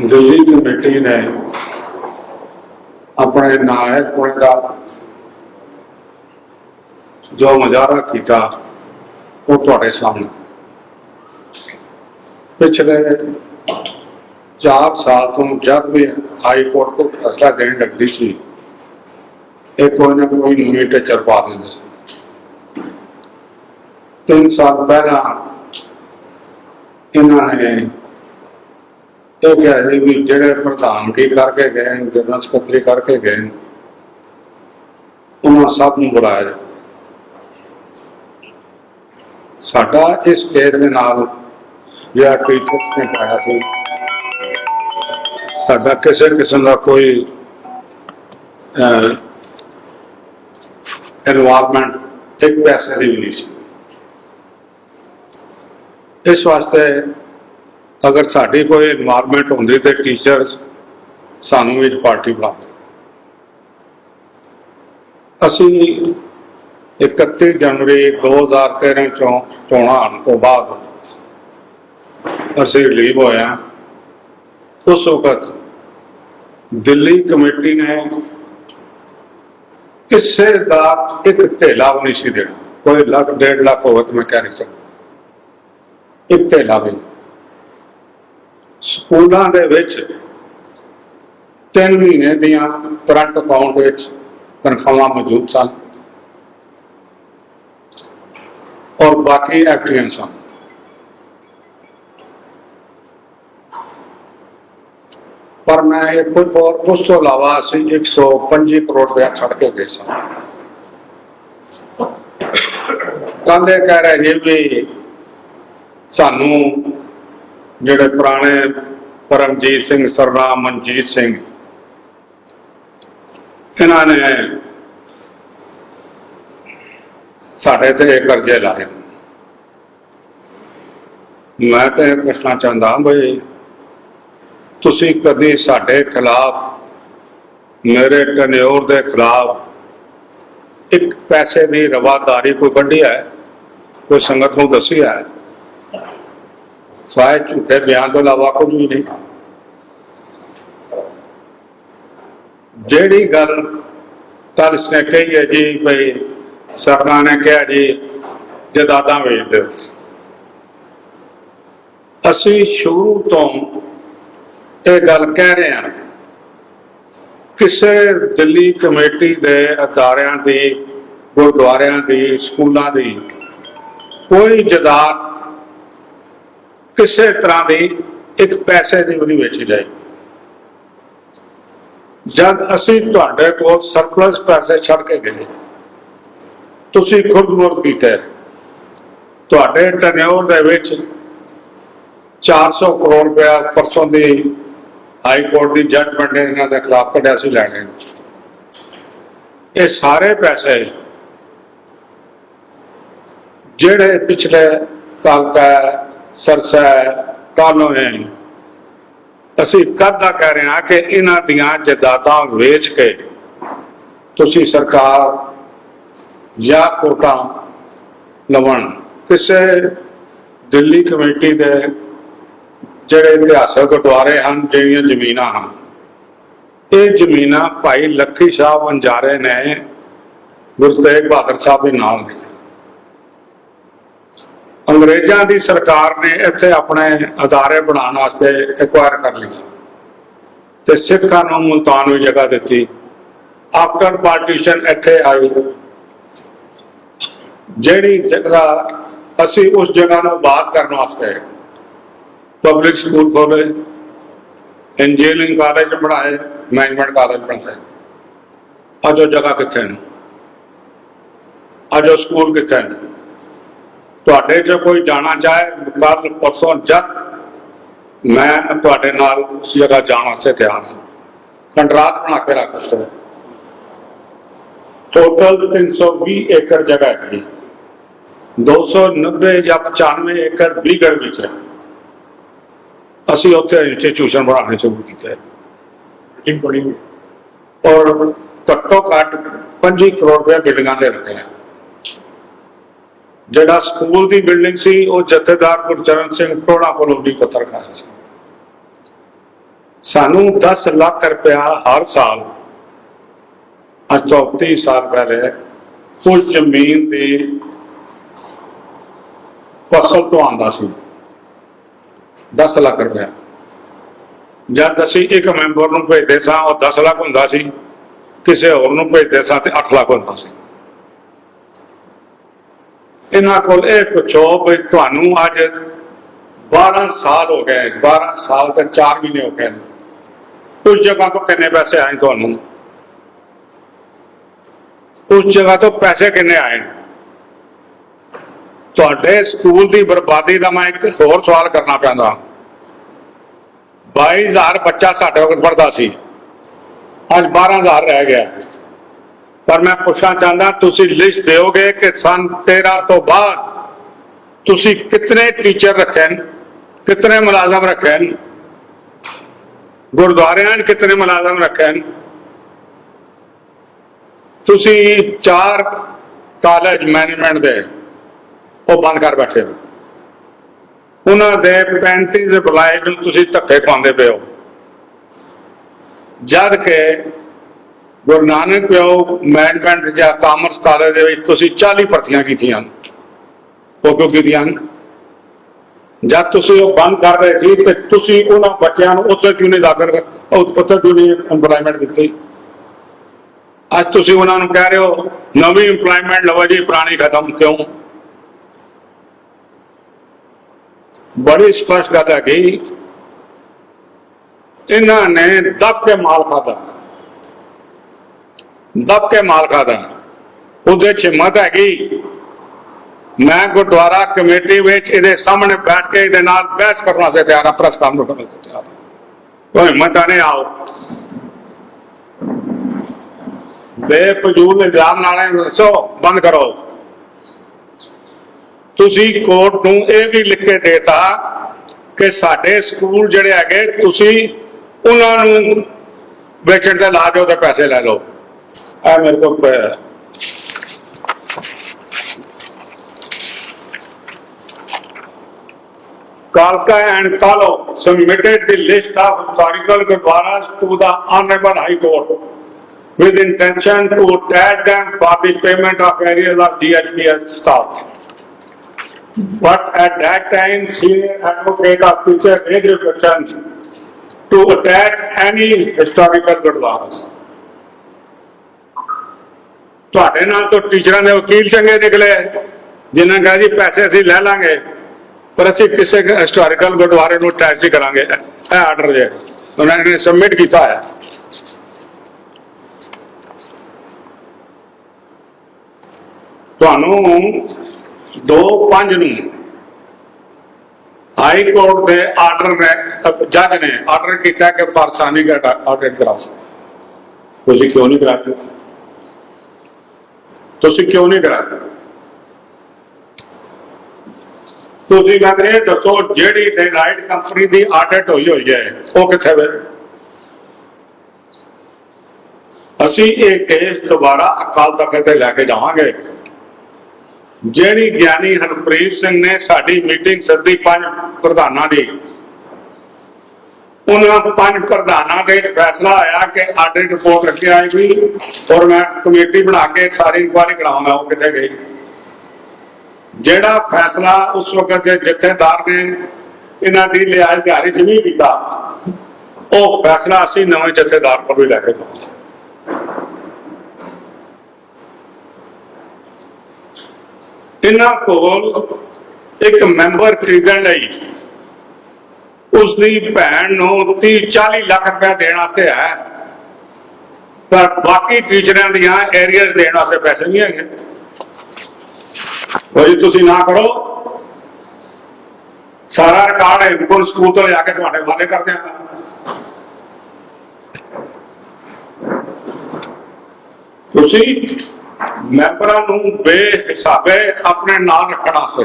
Delhi committee ਨੇ ਆਪਣੇ ਨਾਇਕ ਪੁਣੇ ਦਾ ਜੋ ਮੁਜ਼ਾਹਰਾ ਕੀਤਾ ਉਹ ਤੁਹਾਡੇ ਸਾਹਮਣੇ। ਪਿਛਲੇ 4 ਸਾਲ ਤੋਂ ਜਦ ਵੀ ਹਾਈ ਕੋਰਟ ਤੋਂ ਫੈਸਲਾ ਦੇਣ ਲੱਗਦੀ ਸੀ, ਇਹ ਕੋਈ ਨਾ ਕੋਈ ਨਵੀਂ ਟੀਚਰ ਪਾ ਦਿੰਦੇ ਸੀ। ਤਿੰਨ ਸਾਲ ਪਹਿਲਾਂ ਇਹਨਾਂ ਨੇ ਉਹ ਕਿਹਾ ਸੀ ਵੀ ਜਿਹੜੇ ਪ੍ਰਧਾਨ ਪ੍ਰਧਾਨਗੀ ਕਰਕੇ ਗਏ ਨੇ ਜਨਰਲ ਸਕੱਤਰੀ ਕਰਕੇ ਗਏ ਨੇ, ਉਹਨਾਂ ਸਭ ਨੂੰ ਬੁਲਾਇਆ ਜਾ ਸਾਡਾ ਇਸ ਕੇਸ ਦੇ ਨਾਲ ਜਿਹੜਾ ਟੀਚਰ ਨੇ ਪਾਇਆ ਸੀ, ਸਾਡਾ ਕਿਸੇ ਕਿਸਮ ਦਾ ਕੋਈ ਇਨਵਾਲਵਮੈਂਟ ਇੱਕ ਪੈਸੇ ਦੀ ਵੀ ਨਹੀਂ ਸੀ। ਇਸ ਵਾਸਤੇ ਅਗਰ ਸਾਡੀ ਕੋਈ ਇਨਵਾਇਰਨਮੈਂਟ ਹੁੰਦੀ ਤੇ ਟੀਚਰਸ ਸਾਨੂੰ ਵਿੱਚ ਪਾਰਟੀ ਬੁਲਾਉਂਦੇ। ਅਸੀਂ 31 ਜਨਵਰੀ 2013 ਚੋਂ ਚੋਣਾਂ ਆਉਣ ਤੋਂ ਬਾਅਦ ਅਸੀਂ ਰਿਲੀਵ ਹੋਇਆ ਉਸ ਵਕਤ ਦਿੱਲੀ ਕਮੇਟੀ ਨੇ ਕਿਸੇ ਦਾ ਇੱਕ ਢੇਲਾ ਵੀ ਨਹੀਂ ਸੀ ਦੇਣਾ। ਕੋਈ ਲੱਖ, ਡੇਢ ਲੱਖ ਹੋਵੇ ਤਾਂ ਮੈਂ ਕਹਿ ਨਹੀਂ ਸਕਦਾ। ਇੱਕ ਢੇਲਾ ਵੀ ਸਕੂਲਾਂ ਦੇ ਵਿੱਚ ਤਿੰਨ ਮਹੀਨੇ ਦੀਆਂ ਕਰੰਟ ਅਕਾਊਂਟ ਵਿੱਚ ਤਨਖਾਹਾਂ ਮੌਜੂਦ ਸਨ। ਔਰ ਬਾਕੀ ਐਫਡੀਐਨ ਸਨ। ਪਰ ਮੈਂ ਇਹ ਕੋਈ ਹੋਰ, ਉਸ ਤੋਂ ਇਲਾਵਾ ਅਸੀਂ 125 ਕਰੋੜ ਰੁਪਇਆ ਛੱਡ ਕੇ ਗਏ ਸਾਂ। ਕੱਲ੍ਹ ਇਹ ਕਹਿ ਰਹੇ ਜੀ ਵੀ ਸਾਨੂੰ ਜਿਹੜੇ ਪੁਰਾਣੇ ਪਰਮਜੀਤ ਸਿੰਘ ਸਰਨਾਮ ਮਨਜੀਤ ਸਿੰਘ। ਇਹਨਾਂ ਨੇ ਸਾਡੇ ਤੇ ਕਰਜ਼ੇ ਲਾਏ। ਮੈਂ ਤਾਂ ਇਹ ਪੁੱਛਣਾ ਚਾਹੁੰਦਾ ਬਈ, ਤੁਸੀਂ ਕਦੀ ਸਾਡੇ ਖਿਲਾਫ, ਮੇਰੇ ਟਨਿਓਰ ਦੇ ਖਿਲਾਫ ਇੱਕ ਪੈਸੇ ਦੀ ਰਵਾਦਾਰੀ ਕੋਈ ਕੱਢੀ ਹੈ? ਕੋਈ ਸੰਗਤ ਨੂੰ ਦੱਸੀ ਹੈ? ਸਵਾਏ ਝੂਠੇ ਬਿਆਨ ਤੋਂ ਇਲਾਵਾ ਕੁਝ ਵੀ ਨਹੀਂ। ਜਿਹੜੀ ਗੱਲ ਕੱਲ ਇਸਨੇ ਕਹੀ ਹੈ ਜੀ, ਭਈ ਸਰਨਾ ਨੇ ਕਿਹਾ ਜੀ, ਜਦਾਦਾਂ ਵੇਚ ਦਿਓ। ਅਸੀਂ ਸ਼ੁਰੂ ਤੋਂ ਇਹ ਗੱਲ ਕਹਿ ਰਹੇ ਹਾਂ, ਕਿਸੇ ਦਿੱਲੀ ਕਮੇਟੀ ਦੇ ਅਦਾਰਿਆਂ ਦੀ, ਗੁਰਦੁਆਰਿਆਂ ਦੀ, ਸਕੂਲਾਂ ਦੀ, ਕੋਈ ਜਦਾਦ ਕਿਸੇ ਤਰ੍ਹਾਂ ਦੀ ਇੱਕ ਪੈਸੇ ਦੀ ਵੀ ਨਹੀਂ ਵੇਚੀ ਜਾਏ ਜਦ ਅਸੀਂ ਤੁਹਾਡੇ ਕੋਲ ਸਰਪਲਸ ਪੈਸੇ ਛੱਡ ਕੇ ਗਏ, ਤੁਸੀਂ ਖੁਦ ਮੁਰਦ ਕੀਤੇ। ਤੁਹਾਡੇ ਟਨਿਓਰ ਦੇ ਵਿੱਚ 400 ਕਰੋੜ ਰੁਪਇਆ ਪਰਸੋਂ ਦੀ ਹਾਈ ਕੋਰਟ ਦੀ ਜੱਜਮੈਂਟ ਨੇ ਇਹਨਾਂ ਦੇ ਖਿਲਾਫ ਕੱਢਿਆ ਸੀ ਲੈਣੇ ਇਹ ਸਾਰੇ ਪੈਸੇ ਜਿਹੜੇ ਪਿਛਲੇ ਕਾਲਕਾ ਸਰਸੈ ਕਾਲੋਂ ਅਸੀਂ ਕਦ ਦਾ ਕਹਿ ਰਹੇ ਹਾਂ ਕਿ ਇਹਨਾਂ ਦੀਆਂ ਜਾਇਦਾਦਾਂ ਵੇਚ ਕੇ ਤੁਸੀਂ ਸਰਕਾਰ ਜਾਂ ਕੋਟਾਂ ਲਵਣ। ਕਿਸੇ ਦਿੱਲੀ ਕਮੇਟੀ ਦੇ ਜਿਹੜੇ ਇਤਿਹਾਸਕ ਗੁਰਦੁਆਰੇ ਹਨ, ਜਿਹੜੀਆਂ ਜ਼ਮੀਨਾਂ ਹਨ, ਇਹ ਜ਼ਮੀਨਾਂ ਭਾਈ ਲੱਖੀ ਸਾਹਿਬ ਅੰਜਾਰੇ ਨੇ ਗੁਰੂ ਤੇਗ ਬਹਾਦਰ ਸਾਹਿਬ ਦੇ ਨਾਮ ਦਿੱਤੇ ਅੰਗਰੇਜ਼ਾਂ ਦੀ ਸਰਕਾਰ ਨੇ ਇੱਥੇ ਆਪਣੇ ਅਦਾਰੇ ਬਣਾਉਣ ਵਾਸਤੇ ਐਕਵਾਇਰ ਕਰ ਲਈ ਤੇ ਸਿੱਖਾਂ ਨੂੰ ਮੁਲਤਾਨ ਵਿੱਚ ਜਗ੍ਹਾ ਦਿੱਤੀ। ਆਫਟਰ ਪਾਰਟੀਸ਼ਨ ਇੱਥੇ ਆਈ। ਜਿਹੜੀ ਜਗ੍ਹਾ ਅਸੀਂ ਉਸ ਜਗ੍ਹਾ ਨੂੰ ਬਾਤ ਕਰਨ ਵਾਸਤੇ ਪਬਲਿਕ ਸਕੂਲ ਖੋਲੇ ਇੰਜੀਨੀਅਰਿੰਗ ਕਾਲਜ ਬਣਾਏ ਮੈਨੇਜਮੈਂਟ ਕਾਲਜ ਬਣਾਏ। ਅੱਜ ਉਹ ਜਗ੍ਹਾ ਕਿੱਥੇ ਨੇ? ਅੱਜ ਉਹ ਸਕੂਲ ਕਿੱਥੇ ਨੇ? ਤੁਹਾਡੇ ਚ ਕੋਈ ਜਾਣਾ ਚਾਹੇ ਕੱਲ ਪਰਸੋਂ ਜਦ ਮੈਂ ਤੁਹਾਡੇ ਨਾਲ ਉਸ ਜਗ੍ਹਾ ਜਾਣ ਵਾਸਤੇ ਤਿਆਰ ਹਾਂ। ਕੰਟਰਾਕਟ ਬਣਾ ਕੇ ਰੱਖ ਸਕਦੇ ਟੋਟਲ 320 ਏਕੜ ਜਗ੍ਹਾ ਹੈ 290 ਜਾਂ 95 ਏਕੜ ਬੀਗੜ ਵਿੱਚ ਹੈ। ਅਸੀਂ ਉੱਥੇ ਇੰਸਟੀਚਿਊਸ਼ਨ ਬਣਾਉਣੇ ਸ਼ੁਰੂ ਕੀਤਾ ਹੈ। ਔਰ ਘੱਟੋ ਘੱਟ 25 ਕਰੋੜ ਰੁਪਏ ਬਿਲਡਿੰਗਾਂ ਦੇ ਰੱਖੇ ਆ ਜਿਹੜਾ ਸਕੂਲ ਦੀ ਬਿਲਡਿੰਗ ਸੀ, ਉਹ ਜਥੇਦਾਰ ਗੁਰਚਰਨ ਸਿੰਘ ਟੋੜਾ ਕੋਲੋਂ ਵੀ ਪੱਤਰ ਖਾਇਆ ਸੀ। ਸਾਨੂੰ 10 ਲੱਖ ਰੁਪਇਆ ਹਰ ਸਾਲ ਅੱਜ ਤੋਂ 30 ਸਾਲ ਪਹਿਲੇ ਉਸ ਜ਼ਮੀਨ ਦੀ ਫਸਲ ਤੋਂ ਆਉਂਦਾ ਸੀ। 10 ਲੱਖ ਰੁਪਇਆ। ਜਦ ਅਸੀਂ ਇੱਕ ਮੈਂਬਰ ਨੂੰ ਭੇਜਦੇ ਸਾਂ, ਉਹ 10 ਲੱਖ ਹੁੰਦਾ ਸੀ, ਕਿਸੇ ਹੋਰ ਨੂੰ ਭੇਜਦੇ ਸਾਂ ਤੇ 8 ਲੱਖ ਹੁੰਦਾ ਸੀ। ਇਹਨਾਂ ਕੋਲ ਇਹ ਪੁੱਛੋ ਵੀ ਤੁਹਾਨੂੰ ਅੱਜ 12 ਸਾਲ ਹੋ ਗਏ 12 ਸਾਲ ਤੇ 4 ਮਹੀਨੇ ਹੋ ਗਏ। ਉਸ ਜਗ੍ਹਾ ਤੋਂ ਕਿੰਨੇ ਪੈਸੇ ਆਏ ਤੁਹਾਨੂੰ? ਉਸ ਜਗ੍ਹਾ ਤੋਂ ਪੈਸੇ ਕਿੰਨੇ ਆਏ? ਤੁਹਾਡੇ ਸਕੂਲ ਦੀ ਬਰਬਾਦੀ ਦਾ ਮੈਂ ਇੱਕ ਹੋਰ ਸਵਾਲ ਕਰਨਾ ਪੈਂਦਾ 22000 ਬੱਚਾ ਸਾਡੇ ਕੋਲ ਪੜਦਾ ਸੀ। ਅੱਜ 12000 ਰਹਿ ਗਿਆ। ਪਰ ਮੈਂ ਪੁੱਛਣਾ ਚਾਹੁੰਦਾ, ਤੁਸੀਂ ਲਿਸਟ ਦਿਓਗੇ ਕਿ ਸਨ 13 ਤੋਂ ਬਾਅਦ ਤੁਸੀਂ ਕਿਤਨੇ ਟੀਚਰ ਰੱਖੇ ਨੇ? ਕਿਤਨੇ ਮੁਲਾਜ਼ਮ ਰੱਖੇ ਨੇ? ਗੁਰਦੁਆਰਿਆਂ 'ਚ ਕਿਤਨੇ ਮੁਲਾਜ਼ਮ ਰੱਖੇ ਨੇ? ਤੁਸੀਂ ਚਾਰ ਕਾਲਜ ਮੈਨੇਜਮੈਂਟ ਦੇ ਉਹ ਬੰਦ ਕਰ ਬੈਠੇ ਹੋ। ਉਹਨਾਂ ਦੇ 35 EMPLOYEE ਨੂੰ ਤੁਸੀਂ ਧੱਕੇ ਪਾਉਂਦੇ ਪਏ ਹੋ। ਜਦ ਕਿ ਗੁਰੂ ਨਾਨਕ ਪਿਓ ਮੈਨੇਜਮੈਂਟ ਜਾਂ ਕਾਮਰਸ ਕਾਲਜ ਦੇ ਵਿੱਚ ਤੁਸੀਂ 40 ਭਰਤੀਆਂ ਕੀਤੀਆਂ। ਨੇ। ਉਹ ਕਿਉਂ ਕੀਤੀਆਂ? ਜਦ ਤੁਸੀਂ ਉਹ ਬੰਦ ਕਰ ਰਹੇ ਸੀ ਤੇ ਤੁਸੀਂ ਉਹਨਾਂ ਬੱਚਿਆਂ ਨੂੰ ਉੱਥੇ ਕਿਉਂ ਨਹੀਂ ਦਾਖਲ ਉੱਥੇ ਕਿਉਂ ਨਹੀਂ EMPLOYMENT ਦਿੱਤੀ? ਅੱਜ ਤੁਸੀਂ ਉਹਨਾਂ ਨੂੰ ਕਹਿ ਰਹੇ ਹੋ, ਨਵੀਂ EMPLOYMENT ਲਵੋ ਜੀ, ਪੁਰਾਣੀ ਖਤਮ ਕਿਉਂ? ਬੜੀ ਸਪਸ਼ਟ ਗੱਲ ਹੈ ਕਿ ਇਹਨਾਂ ਨੇ ਦੱਬ ਕੇ ਮਾਲ ਖਾਦਾ ਦੱਬ ਕੇ ਮਾਲ ਖਾਦਾ ਉਹਦੇ ਚ ਹਿੰਮਤ ਹੈਗੀ। ਮੈਂ ਗੁਰਦੁਆਰਾ ਕਮੇਟੀ ਵਿੱਚ ਇਹਦੇ ਸਾਹਮਣੇ ਬੈਠ ਕੇ ਇਹਦੇ ਨਾਲ ਬਹਿਸ ਕਰਨ ਵਾਸਤੇ ਤਿਆਰ ਹਾਂ, ਪ੍ਰੈਸ ਕਾਨਫਰੰਸ ਕਰਨ ਵਾਸਤੇ ਤਿਆਰ ਕੋਈ ਹਿੰਮਤ ਨਹੀਂ ਆਓ। ਬੇਫਜ਼ੂਲ ਇਲਜ਼ਾਮ ਨਾਲੇ ਦੱਸੋ, ਬੰਦ ਕਰੋ। ਤੁਸੀਂ ਕੋਰਟ ਨੂੰ ਇਹ ਵੀ ਲਿਖ ਕੇ ਦੇਤਾ ਕਿ ਸਾਡੇ ਸਕੂਲ ਜਿਹੜੇ ਹੈਗੇ, ਤੁਸੀਂ ਉਹਨਾਂ ਨੂੰ ਵੇਚਣ ਤੇ ਲਾ ਦਿਓ ਤੇ ਪੈਸੇ ਲੈ ਲਓ। I am going. Kalka and Kalo submitted the list of historical Gurdwaras to the Honorable High Court with intention to attach them for the payment of areas of DHPS staff. But at that time, senior advocate of future great to attach any historical Gurdwaras. ਤੁਹਾਡੇ ਨਾਲ ਤਾਂ ਟੀਚਰਾਂ ਦੇ ਵਕੀਲ ਚੰਗੇ ਨਿਕਲੇ ਜਿਨ੍ਹਾਂ ਨੇ ਕਿਹਾ ਜੀ, ਪੈਸੇ ਅਸੀਂ ਲੈ ਲਾਂਗੇ, ਪਰ ਅਸੀਂ ਕਿਸੇ ਹਿਸਟੋਰੀਕਲ ਗੁਰਦੁਆਰੇ ਨੂੰ ਅਟੈਚ ਕਰਾਂਗੇ। ਇਹ ਆਰਡਰ ਜੇ ਉਹਨਾਂ ਨੇ ਸਬਮਿਟ ਕੀਤਾ ਹੈ ਤੁਹਾਨੂੰ 2-5 ਨੂੰ ਹਾਈ ਕੋਰਟ ਦੇ ਆਰਡਰ ਨੇ ਜੱਜ ਨੇ ਆਰਡਰ ਕੀਤਾ ਕਿ ਫਰਸਾਨੀ ਦਾ ਆਡਿਟ ਕਰਾਓ। ਤੁਸੀਂ ਕਿਉਂ ਨਹੀਂ ਕਰਾते ਤੁਸੀਂ ਕਿਉਂ ਨਹੀਂ ਕਰਾते ਤੁਸੀਂ ਕਹਿੰਦੇ ਇਹ ਦੱਸੋ, ਜਿਹੜੀ ਡੇਲਾਈਟ ਕੰਪਨੀ ਦੀ ਆਡਿਟ ਹੋਈ ਹੋਈ ਹੈ, ਉਹ ਕਿੱਥੇ ਵੇ? ਅਸੀਂ ਇਹ ਕੇਸ ਦੁਬਾਰਾ ਅਕਾਲ ਤਖਤ ਤੇ ਲੈ ਕੇ ਜਾਵਾਂਗੇ। ਜਿਹੜੀ ਗਿਆਨੀ ਹਰਪ੍ਰੀਤ ਸਿੰਘ ਨੇ ਸਾਡੀ ਮੀਟਿੰਗ ਸੱਦੀ ਪੰਜ ਪ੍ਰਧਾਨਾਂ ਦੀ ਉਹਨਾਂ ਪੰਜ ਪ੍ਰਧਾਨਾਂ ਦੇ ਫੈਸਲਾ ਆਇਆ ਕਿ ਆਡਿਟ ਰਿਪੋਰਟ ਰੱਖੀ ਆਏਗੀ ਔਰ ਮੈਂ ਕਮੇਟੀ ਬਣਾ ਕੇ ਸਾਰੀ ਇਨਕੁਆਇਰੀ ਕਰਾਵਾਂਗਾ ਉਹ ਕਿੱਥੇ ਗਈ। ਜਿਹੜਾ ਫੈਸਲਾ ਉਸ ਵਕਤ ਦੇ ਜਥੇਦਾਰ ਨੇ ਇਹਨਾਂ ਦੀ ਲਿਆਜ ਦਿਹਾੜੀ ਚ ਨਹੀਂ ਕੀਤਾ, ਉਹ ਫੈਸਲਾ ਅਸੀਂ ਨਵੇਂ ਜਥੇਦਾਰ ਕੋਲ ਵੀ ਲੈ ਕੇ ਜਾਵਾਂਗੇ। ਇਹਨਾਂ ਕੋਲ ਇੱਕ ਮੈਂਬਰ ਖਰੀਦਣ ਲਈ ਉਸ ਦੀ ਭੈਣ ਨੂੰ 30 40 ਲੱਖ ਰੁਪਏ ਦੇਣ ਵਾਸਤੇ ਹੈ। ਪਰ ਬਾਕੀ ਟੀਚਰਾਂ ਦੀਆਂ ਏਰੀਅਰਸ ਦੇਣ ਵਾਸਤੇ ਪੈਸੇ ਨਹੀਂ ਹੈਗੇ। ਉਹ ਜੀ ਤੁਸੀਂ ਨਾ ਕਰੋ। ਸਾਰਾ ਰਿਕਾਰਡ ਹੈ ਸਕੂਲ ਤੋਂ ਲਿਆ ਕੇ ਤੁਹਾਡੇ ਵਾਲੇ ਕਰ ਦਿਆਂਗਾ। ਤੁਸੀਂ ਮੈਂਬਰਾਂ ਨੂੰ ਬੇਹਿਸਾਬੇ ਆਪਣੇ ਨਾਲ ਰੱਖਣ ਵਾਸਤੇ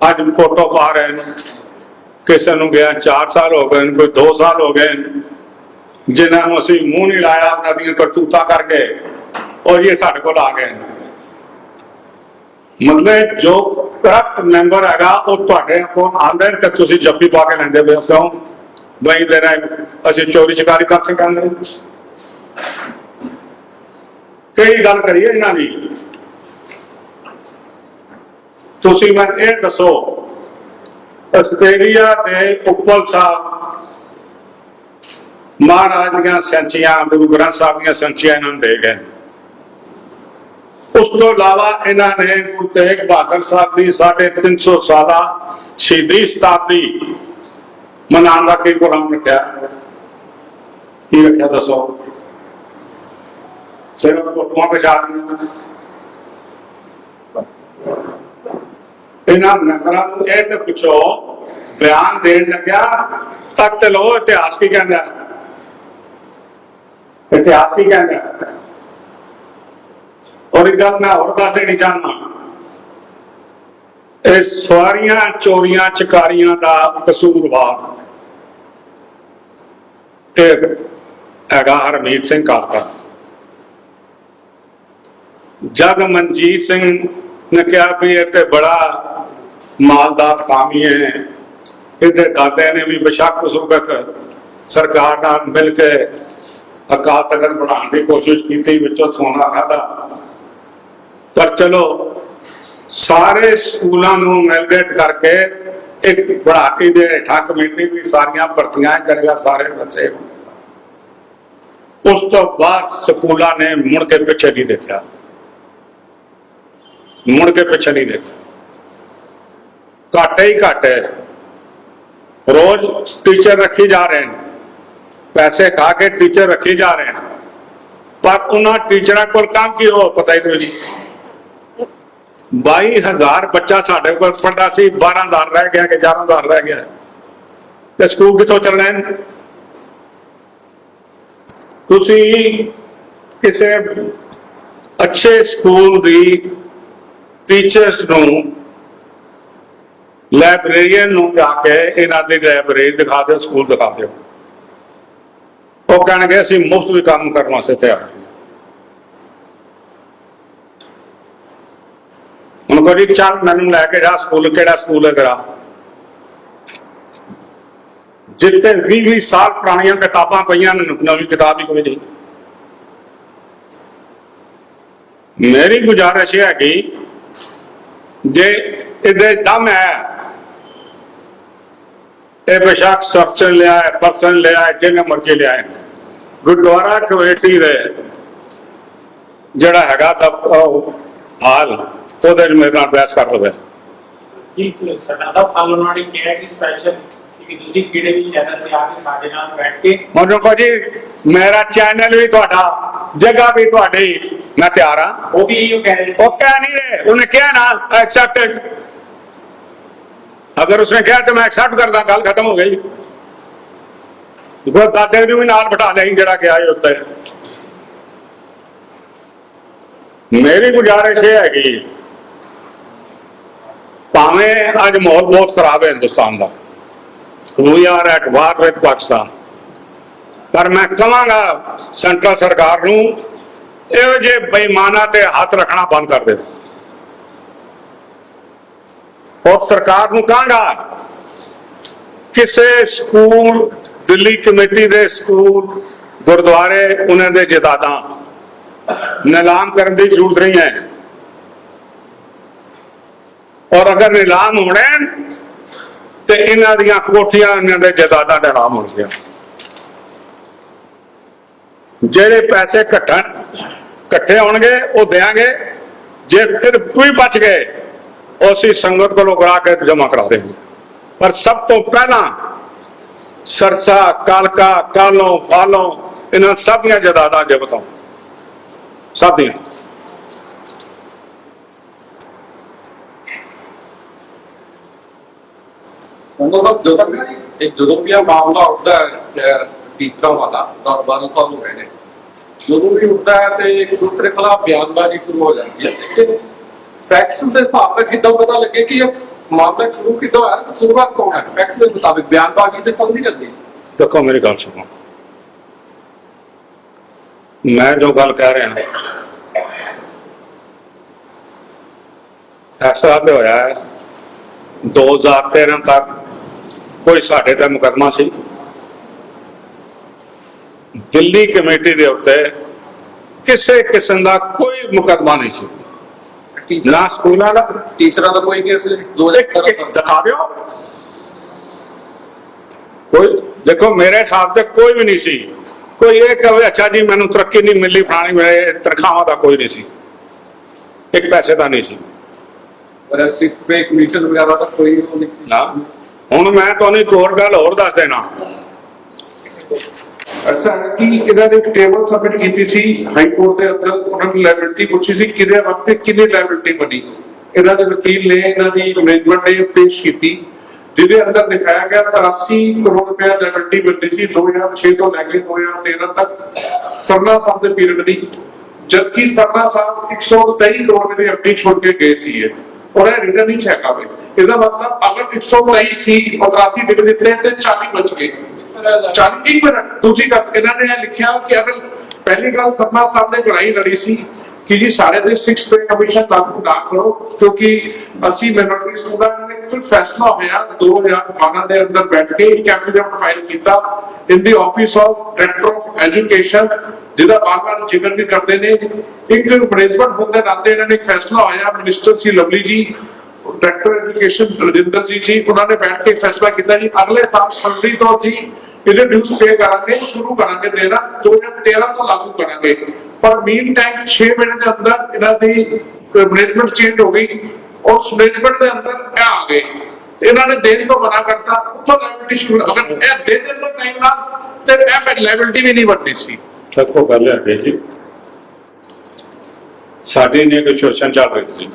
ਅੱਜ ਫੋਟੋ ਪਾ ਰਹੇ ਨੇ। ਕਿਸੇ ਨੂੰ ਗਿਆ 4 ਸਾਲ ਹੋ ਗਏ ਨੇ, ਕੋਈ 2 ਸਾਲ ਹੋ ਗਏ। ਨੇ, ਜਿਨ੍ਹਾਂ ਨੂੰ ਅਸੀਂ ਮੂੰਹ ਨਹੀਂ ਲਾਇਆ ਉਹਨਾਂ ਦੀਆਂ ਕਰਤੂਤਾਂ ਕਰਕੇ ਔਰ ਇਹ ਸਾਡੇ ਕੋਲ ਆ ਗਏ। ਮਤਲਬ ਜੋ ਕਰਪਟ ਮੈਂਬਰ ਹੈਗਾ ਉਹ ਤੁਹਾਡੇ ਕੋਲ ਆਂਦੇ ਨੇ ਕਿ ਤੁਸੀਂ ਜੱਫੀ ਪਾ ਕੇ ਲੈਂਦੇ ਪਏ ਹੋ। ਕਿਉਂ? ਬਈ ਦੇ ਰਾਹੀਂ ਅਸੀਂ ਚੋਰੀ ਚਕਾਰੀ ਕਰ ਸਕਾਂਗੇ। ਕਈ ਗੱਲ ਕਰੀਏ ਇਹਨਾਂ ਦੀ। ਤੁਸੀਂ ਮੈਨੂੰ ਇਹ ਦੱਸੋ ਆਸਟ੍ਰੇਲੀਆ ਦੇ ਉੱਪਲ ਸਾਹਿਬ, ਮਹਾਰਾਜ ਦੀਆਂ ਸੈਂਚੀਆਂ, ਗੁਰੂ ਗ੍ਰੰਥ ਸਾਹਿਬ ਦੀਆਂ ਸੈਂਚੀਆਂ ਇਹਨਾਂ ਨੂੰ ਦੇ ਗਏ। ਉਸ ਤੋਂ ਇਲਾਵਾ ਇਹਨਾਂ ਨੇ ਗੁਰੂ ਤੇਗ ਬਹਾਦਰ ਸਾਹਿਬ ਦੀ 350 ਸਾਲਾ ਸ਼ਹੀਦੀ ਸ਼ਤਾਬਦੀ ਮਨਾਉਣ ਦਾ ਕੀ ਪ੍ਰੋਗਰਾਮ ਰੱਖਿਆ? ਕੀ ਰੱਖਿਆ ਦੱਸੋ? ਸਿਰਫ ਫੋਟੋਆਂ ਵਿਚਾ ਇਹਨਾਂ ਮੈਂਬਰਾਂ ਨੂੰ ਇਹ ਤੇ ਪੁੱਛੋ, ਬਿਆਨ ਦੇਣ ਲੱਗਿਆ, ਤਖਤ ਲੋ ਇਤਿਹਾਸ ਕੀ ਕਹਿੰਦਾ? ਇਤਿਹਾਸ ਕੀ ਕਹਿੰਦਾ? ਹੈ? ਔਰ ਇੱਕ ਗੱਲ ਮੈਂ ਹੋਰ ਦੱਸ ਦੇਣੀ ਚਾਹੁੰਦਾ। ਇਹ ਸਵਾਰੀਆਂ, ਚੋਰੀਆਂ, ਚਕਾਰੀਆਂ ਦਾ ਕਸੂਰਵਾਰ ਇਹ ਹੈਗਾ ਹਰਮੀਤ ਸਿੰਘ ਕਾਲਕਾ। ਜਦ ਮਨਜੀਤ ਸਿੰਘ ਨੇ ਕਿਹਾ ਵੀ ਇਹ ਤੇ ਬੜਾ ਮਾਲਦਾਰ ਸਾਮੀ ਹੈ ਇਹਦੇ ਦਾਦੇ ਨੇ ਵੀ ਬਸ਼ੱਕ ਸੁਗਤ ਸਰਕਾਰ ਨਾਲ ਮਿਲ ਕੇ ਅਕਾਲ ਤਖਤ ਬਣਾਉਣ ਦੀ ਕੋਸ਼ਿਸ਼ ਕੀਤੀ, ਵਿੱਚੋਂ ਸੋਨਾ ਖਾਦਾ ਪਰ ਚਲੋ, ਸਾਰੇ ਸਕੂਲਾਂ ਨੂੰ ਮੈਲਗੇਟ ਕਰਕੇ ਇੱਕ ਬੜਾਕੀ ਦੇ, ਹੇਠਾਂ ਕਮੇਟੀ ਵੀ ਸਾਰੀਆਂ ਭਰਤੀਆਂ ਕਰੇਗਾ ਸਾਰੇ ਬੱਚੇ। ਉਸ ਤੋਂ ਬਾਅਦ ਸਕੂਲਾਂ ਨੇ ਮੁੜ ਕੇ ਪਿੱਛੇ ਨਹੀਂ ਦੇਖਿਆ। ਮੁੜ ਕੇ ਪਿੱਛੇ ਨਹੀਂ ਦੇਖਿਆ। ਘਾਟੇ ਹੀ ਘਾਟੇ ਰੋਜ਼ ਟੀਚਰ ਰੱਖੀ ਜਾ ਰਹੇ ਨੇ। ਪੈਸੇ ਖਾ ਕੇ ਟੀਚਰ ਰੱਖੀ ਜਾ ਰਹੇ ਨੇ। ਪਰ ਉਹਨਾਂ ਟੀਚਰਾਂ ਕੋਲ ਕੰਮ ਕੀ ਹੋ, ਪਤਾ ਹੀ ਨਹੀਂ 22000 ਬੱਚਾ ਸਾਡੇ ਕੋਲ ਪੜਦਾ ਸੀ 12000 ਰਹਿ ਗਿਆ ਕਿ 11000 ਰਹਿ ਗਿਆ। ਤੇ ਸਕੂਲ ਕਿੱਥੋਂ ਚੱਲਣਾ ਨੇ ਤੁਸੀਂ ਕਿਸੇ ਅੱਛੇ ਸਕੂਲ ਦੀ ਟੀਚਰਸ ਨੂੰ ਲਾਇਬ੍ਰੇਰੀਅਨ ਨੂੰ ਜਾ ਕੇ ਇਹਨਾਂ ਦੀ ਲਾਇਬ੍ਰੇਰੀ ਦਿਖਾ ਦਿਓ ਸਕੂਲ ਦਿਖਾ ਦਿਓ। ਉਹ ਕਹਿਣਗੇ, ਅਸੀਂ ਮੁਫਤ ਵੀ ਕੰਮ ਕਰਨ ਵਾਸਤੇ ਤਿਆਰ ਹੁਣ ਕੋਈ ਚੱਲ, ਮੈਨੂੰ ਲੈ ਕੇ ਜਾ ਸਕੂਲ ਕਿਹੜਾ ਸਕੂਲ ਹੈ ਤੇਰਾ? ਜਿੱਥੇ 20 20 ਸਾਲ ਪੁਰਾਣੀਆਂ ਕਿਤਾਬਾਂ ਪਈਆਂ ਨੇ ਨਵੀਂ ਕਿਤਾਬ ਹੀ ਕੋਈ ਨਹੀਂ। ਮੇਰੀ ਗੁਜ਼ਾਰਿਸ਼ ਇਹ ਹੈਗੀ ਜੇ ਇਹਦੇ ਦਮ ਹੈ ਇਹ ਬੇਸ਼ੱਕ ਸਰਚਨ ਲਿਆ ਹੈ ਪਰਸਨ ਲਿਆ ਹੈ ਜਿਹਨੇ ਮਰਜ਼ੀ ਲਿਆ ਹੈ ਗੁਰਦੁਆਰਾ ਕਮੇਟੀ ਦੇ ਜਿਹੜਾ ਹੈਗਾ ਤਾਂ ਉਹ ਹਾਲ ਉਹਦੇ 'ਚ ਮੇਰੇ ਨਾਲ ਬਹਿਸ ਕਰ ਲਵੇ। ਜੀ ਸਾਡਾ ਦਾ ਪਾਲਣਾੜੀ ਕਿਹਾ ਕਿ ਸਪੈਸ਼ਲ ਕਿ ਦੂਜੀ ਕੀੜੇ ਵੀ ਚੈਨਲ ਤੇ ਆ ਕੇ ਸਾਡੇ ਨਾਲ ਬੈਠ ਕੇ ਮਨੋ ਕੋ ਜੀ ਮੇਰਾ ਚੈਨਲ ਵੀ ਤੁਹਾਡਾ ਜਗ੍ਹਾ ਵੀ ਤੁਹਾਡੀ। ਮੈਂ ਤਿਆਰ ਹਾਂ। ਉਹ ਵੀ ਇਹੋ ਕਹਿ ਰਹੇ ਉਹ ਕਹਿ ਨਹੀਂ ਰਹੇ। ਉਹਨੇ ਕਿਹਾ ਨਾ ਐਕਸੈਪਟਡ ਅਗਰ ਉਸਨੇ ਕਿਹਾ ਤਾਂ ਮੈਂ ਐਕਸੈਪਟ ਕਰਦਾ, ਗੱਲ ਖਤਮ ਹੋ ਗਈ। ਉਹ ਦਾਦੇ ਨੂੰ ਵੀ ਨਾਲ ਬਿਠਾ ਲਈ ਜਿਹੜਾ ਕਿਹਾ ਸੀ ਉੱਤੇ। ਮੇਰੀ ਗੁਜ਼ਾਰਿਸ਼ ਇਹ ਹੈਗੀ ਭਾਵੇਂ ਅੱਜ ਮਾਹੌਲ ਬਹੁਤ ਖਰਾਬ ਹੈ ਹਿੰਦੁਸਤਾਨ ਦਾ we are at war with Pakistan. ਪਰ ਮੈਂ ਕਹਾਂਗਾ ਸੈਂਟਰ ਸਰਕਾਰ ਨੂੰ ਇਹੋ ਜਿਹੇ ਬੇਈਮਾਨਾਂ ਤੇ ਹੱਥ ਰੱਖਣਾ ਬੰਦ ਕਰ ਦੇ। ਔਰ ਸਰਕਾਰ ਨੂੰ ਕਹਾਂਗਾ ਕਿਸੇ ਸਕੂਲ, ਦਿੱਲੀ ਕਮੇਟੀ ਦੇ ਸਕੂਲ, ਗੁਰਦੁਆਰੇ ਉਹਨਾਂ ਦੇ ਜਦਾਦਾਂ ਨਿਲਾਮ ਕਰਨ ਦੀ ਜ਼ਰੂਰਤ ਨਹੀਂ ਹੈ। ਔਰ ਅਗਰ ਨਿਲਾਮ ਹੋਣੇ ਤੇ ਇਹਨਾਂ ਦੀਆਂ ਕੋਠੀਆਂ, ਇਹਨਾਂ ਦੇ ਜਦਾਦਾਂ ਦੇ ਨਾਮ ਹੋਣਗੀਆਂ ਜਿਹੜੇ ਪੈਸੇ ਇਕੱਠਣ ਇਕੱਠੇ ਹੋਣਗੇ, ਉਹ ਦੇਾਂਗੇ ਜੇ ਫਿਰ ਕੋਈ ਬਚ ਗਏ ਉਹ ਅਸੀਂ ਸੰਗਤ ਕੋਲੋਂ ਕਰਾ ਕੇ ਜਮ੍ਹਾਂ ਕਰਾ ਦੇਂਗੇ ਪਰ ਸਭ ਤੋਂ ਪਹਿਲਾਂ ਸਰਸਾ ਕਾਲਕਾ ਕਾਲੋਂ ਫਾਲੋਂ ਇਹਨਾਂ ਸਭ ਦੀਆਂ ਜਾਇਦਾਦਾਂ ਜ਼ਬਤ ਹੋਣ ਸਭ ਦੀਆਂ ਜਦੋਂ ਵੀ ਇਹ ਮਾਮਲਾ ਉੱਠਦਾ ਹੈ ਅਹ ਵਾਲਾ 10 12 ਸਾਲ ਹੋ ਗਏ ਨੇ ਜਦੋਂ ਵੀ ਉੱਠਦਾ ਹੈ ਤੇ ਇੱਕ ਦੂਸਰੇ ਖਿਲਾਫ ਬਿਆਨਬਾਜ਼ੀ ਸ਼ੁਰੂ ਹੋ ਜਾਂਦੀ ਹੈ ਫੈਕਟਸ ਦੇ ਹਿਸਾਬ ਨਾਲ ਕਿੱਦਾਂ ਪਤਾ ਲੱਗੇ ਕਿ ਇਹ ਮਾਮਲਾ ਸ਼ੁਰੂ ਕਿੱਦਾਂ ਹੋਇਆ ਤੇ ਸ਼ੁਰੂਆਤ ਕੌਣ ਹੈ? ਫੈਕਟਸ ਦੇ ਮੁਤਾਬਿਕ ਬਿਆਨਬਾਜ਼ੀ ਤੇ ਚੱਲਦੀ ਰਹਿੰਦੀ ਦੇਖੋ, ਮੇਰੀ ਗੱਲ ਸੁਣੋ। ਮੈਂ ਜੋ ਗੱਲ ਕਹਿ ਰਿਹਾ ਫੈਸਲਾ ਤੇ ਹੋਇਆ ਹੈ। 2013 ਤੱਕ ਕੋਈ ਸਾਡੇ ਤੇ ਮੁਕੱਦਮਾ ਸੀ। ਦਿੱਲੀ ਕਮੇਟੀ ਦੇ ਉੱਤੇ ਕਿਸੇ ਕਿਸਮ ਦਾ ਕੋਈ ਮੁਕੱਦਮਾ ਨਹੀਂ ਸੀ। ਨਾ ਸਕੂਲਾਂ ਦਾ। ਟੀਚਰਾਂ ਦਾ ਕੋਈ ਕੇਸ ਇੱਕ 2017 ਇੱਕ ਦਿਖਾ ਦਿਓ। ਕੋਈ ਦੇਖੋ ਮੇਰੇ ਹਿਸਾਬ ਤੇ ਕੋਈ ਵੀ ਨਹੀਂ ਸੀ। ਕੋਈ ਇਹ ਕਹੇ ਅੱਛਾ ਜੀ ਮੈਨੂੰ ਤਰੱਕੀ ਨਹੀਂ ਮਿਲੀ ਫਲਾਣੀ ਮੇਰੇ ਤਨਖਾਹਾਂ ਦਾ ਕੋਈ ਨਹੀਂ ਸੀ। ਇੱਕ ਪੈਸੇ ਦਾ ਨਹੀਂ ਸੀ। ਪਰ ਸਿਕਸ ਪੇ ਕਮਿਸ਼ਨ ਵਗੈਰਾ ਦਾ ਕੋਈ ਨਹੀਂ। ਨਾ। ਹੁਣ ਮੈਂ ਤੁਹਾਨੂੰ ਇੱਕ ਹੋਰ ਗੱਲ ਹੋਰ ਦੱਸ ਦੇਣਾ। ਅੱਛਾ, ਕਿ ਇਹਨਾਂ ਨੇ ਟੇਬਲ ਸਬਮਿਟ ਕੀਤੀ ਸੀ ਹਾਈ ਕੋਰਟ ਦੇ ਅੰਦਰ? ਉਹਨਾਂ ਨੇ ਲਾਇਬਿਲਟੀ ਪੁੱਛੀ ਸੀ, ਕਿਹਦੇ ਵਕਤ ਤੇ ਕਿੰਨੀ ਲਾਇਬਿਲਟੀ ਬਣੀ? ਇਹਨਾਂ ਦੇ ਵਕੀਲ ਨੇ, ਇਹਨਾਂ ਦੀ ਮੈਨੇਜਮੈਂਟ ਨੇ ਪੇਸ਼ ਕੀਤੀ, ਜਿਹਦੇ ਅੰਦਰ ਦਿਖਾਇਆ ਗਿਆ 83 ਕਰੋੜ ਰੁਪਏ ਲਾਇਬਿਲਟੀ ਬਣੀ ਸੀ 2006 ਤੋਂ ਲੈ ਕੇ 2013 ਤੱਕ ਸਰਨਾ ਸਾਹਿਬ ਦੇ ਪੀਰੀਅਡ ਦੀ। ਜਦਕਿ ਸਰਨਾ ਸਾਹਿਬ 123 ਕਰੋੜ ਰੁਪਏ ਦੀ ਐਫਡੀ ਛੋੜ ਕੇ ਗਏ ਸੀ ਇਹ ਔਰ ਰਿਟਰਨ ਨਹੀਂ ਚੈੱਕ ਆਵੇ। ਇਹਦਾ ਮਤਲਬ ਅਗਰ 123 ਸੀ 83 ਡਿਵਿਡ ਦਿੱਤੇ ਤੇ 40 ਬਚ ਗਏ। 40 ਇੱਕ ਮਿੰਟ ਦੂਜੀ ਗੱਲ, ਇਹਨਾਂ ਨੇ ਇਹ ਲਿਖਿਆ ਕਿ ਅਗਰ ਪਹਿਲੀ ਗੱਲ ਸਪਨਾ ਸਾਹਿਬ ਨੇ ਲੜਾਈ ਲੜੀ ਸੀ ਕਿ ਜੀ ਸਾਰੇ ਦੇ 6 ਪੇ ਕਮਿਸ਼ਨ ਲਾਗੂ ਨਾ ਕਰੋ, ਕਿਉਂਕਿ ਅਸੀਂ ਮਿਨੋਰਟੀ ਸਕੂਲਾਂ ਫਿਰ ਫੈਸਲਾ ਹੋਇਆ 2012 ਦੇ ਅੰਦਰ ਬੈਠ ਕੇ ਇੱਕ ਐਫੀਡੇਵਿਟ ਫਾਈਲ ਕੀਤਾ in the office of director of education ਜਿਹਦਾ ਬਾਰ-ਬਾਰ ਜ਼ਿਕਰ ਵੀ ਕਰਦੇ ਨੇ। ਇੱਕ ਮੈਨੇਜਮੈਂਟ ਹੋਣ ਦੇ ਨਾਤੇ ਇਹਨਾਂ ਨੇ ਇੱਕ ਫੈਸਲਾ ਹੋਇਆ ਮਿਨਿਸਟਰ ਸੀ ਲਵਲੀ ਜੀ ਡਾਇਰੈਕਟਰ ਐਜੂਕੇਸ਼ਨ ਰਜਿੰਦਰ ਜੀ ਸੀ ਉਹਨਾਂ ਨੇ ਬੈਠ ਕੇ ਫੈਸਲਾ ਕੀਤਾ ਜੀ। ਅਗਲੇ ਸਾਲ ਫਰਵਰੀ ਤੋਂ ਅਸੀਂ ਇਹਦੇ ਡਿਊਸ ਪੇ ਕਰਾਂਗੇ, ਸ਼ੁਰੂ ਕਰਾਂਗੇ ਦੇਣਾ 2013 ਤੋਂ ਲਾਗੂ ਕਰਾਂਗੇ। ਪਰ ਮੀਨ ਟਾਈਮ 6 ਮਹੀਨੇ ਦੇ ਅੰਦਰ ਇਹਨਾਂ ਦੀ ਮੈਨੇਜਮੈਂਟ ਚੇਂਜ ਹੋ ਗਈ। ਉਸ ਮੈਨੇਜਮੈਂਟ ਦੇ ਅੰਦਰ ਇਹ ਆ ਗਏ। ਇਹਨਾਂ ਨੇ ਦੇਣ ਤੋਂ ਮਨਾ ਕਰਤਾ। ਉੱਥੋਂ ਲਾਇਬਿਲਟੀ ਸ਼ੁਰੂ ਅਗਰ ਇਹ ਦੇ ਦਿੰਦੇ ਟਾਈਮ ਨਾਲ ਤੇ ਇਹ ਲਾਇਬਿਲਟੀ ਵੀ ਨਹੀਂ ਬਣਦੀ ਸੀ। ਦੇਖੋ, ਗੱਲ ਹੈ ਕਿ ਜੀ। ਸਾਡੀ ਨੈਗੋਸ਼ੀਏਸ਼ਨ ਚੱਲ ਰਹੀ ਸੀ।